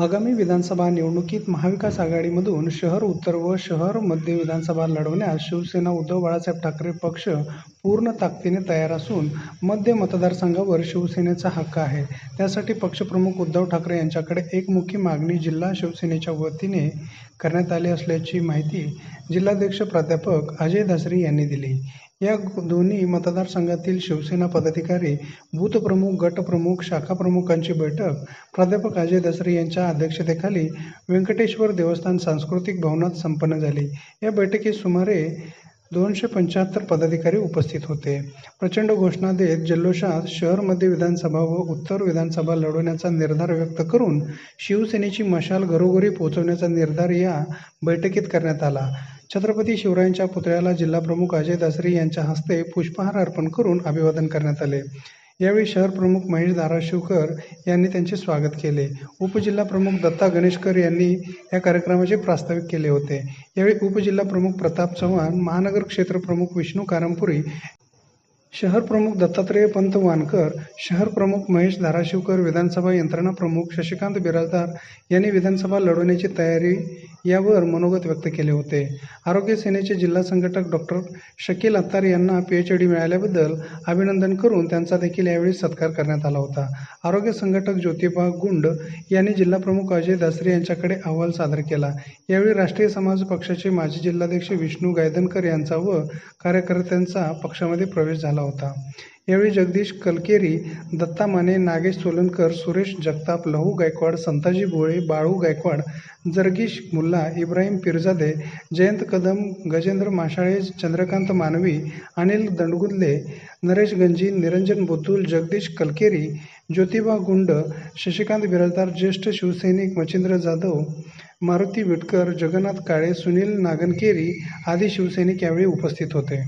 आगामी विधानसभा निवडणुकीत महाविकास आघाडीमधून शहर उत्तर व शहर मध्य विधानसभा लढवण्यास शिवसेना उद्धव बाळासाहेब ठाकरे पक्ष पूर्ण ताकदीने तयार असून मध्य मतदारसंघावर शिवसेनेचा हक्क आहे. त्यासाठी पक्षप्रमुख उद्धव ठाकरे यांच्याकडे एकमुखी मागणी जिल्हा शिवसेनेच्या वतीने करण्यात आली असल्याची माहिती जिल्हाध्यक्ष प्राध्यापक अजय धासरे यांनी दिली. या दोन्ही मतदारसंघातील शिवसेना पदाधिकारी बूथप्रमुख गटप्रमुख शाखाप्रमुखांची बैठक प्राध्यापक अजय दसरे यांच्या अध्यक्षतेखाली व्यंकटेश्वर देवस्थान सांस्कृतिक भवनात संपन्न झाली. या बैठकीत सुमारे दोनशे पंच्याहत्तर पदाधिकारी उपस्थित होते. प्रचंड घोषणा देत जल्लोषात शहर मध्य विधानसभा व उत्तर विधानसभा लढवण्याचा निर्धार व्यक्त करून शिवसेनेची मशाल घरोघरी पोहोचवण्याचा निर्धार या बैठकीत करण्यात आला. छत्रपती शिवरायांच्या पुतळ्याला जिल्हाप्रमुख अजय दासरी यांच्या हस्ते पुष्पहार अर्पण करून अभिवादन करण्यात आले. यावेळी शहर प्रमुख महेश धाराशिवकर यांनी त्यांचे स्वागत केले. उपजिल्हा प्रमुख दत्ता गणेशकर यांनी या कार्यक्रमाचे प्रास्ताविक केले होते. यावेळी उपजिल्हा प्रमुख प्रताप चव्हाण महानगर क्षेत्र प्रमुख विष्णू कारंपुरी शहर प्रमुख दत्तात्रेय पंत वानकर शहर प्रमुख महेश धाराशिवकर विधानसभा यंत्रणा प्रमुख शशिकांत बिराजदार यांनी विधानसभा लढवण्याची तयारी यावर मनोगत व्यक्त केले होते. आरोग्य सेनेचे जिल्हा संघटक डॉक्टर शकील अत्तार यांना पी एच डी मिळाल्याबद्दल अभिनंदन करून त्यांचा देखील यावेळी सत्कार करण्यात आला होता. आरोग्य संघटक ज्योतिबा गुंड यांनी जिल्हाप्रमुख अजय दासरे यांच्याकडे अहवाल सादर केला. यावेळी राष्ट्रीय समाज पक्षाचे माजी जिल्हाध्यक्ष विष्णू गायदनकर यांचा व कार्यकर्त्यांचा पक्षामध्ये प्रवेश झाला होता. यावेळी जगदीश कलकेरी दत्ता माने नागेश सोलनकर सुरेश जगताप लहू गायकवाड संताजी भोळे बाळू गायकवाड जर्गीश मुल्ला इब्राहिम पिरजादे जयंत कदम गजेंद्र माशाळे चंद्रकांत मानवी अनिल दंडगुदले नरेश गंजी निरंजन बुद्धूल जगदीश कलकेरी ज्योतिबा गुंड शशिकांत बिराजदार ज्येष्ठ शिवसैनिक मच्छिंद्र जाधव मारुती विटकर जगन्नाथ काळे सुनील नागनकेरी आदी शिवसैनिक यावेळी उपस्थित होते.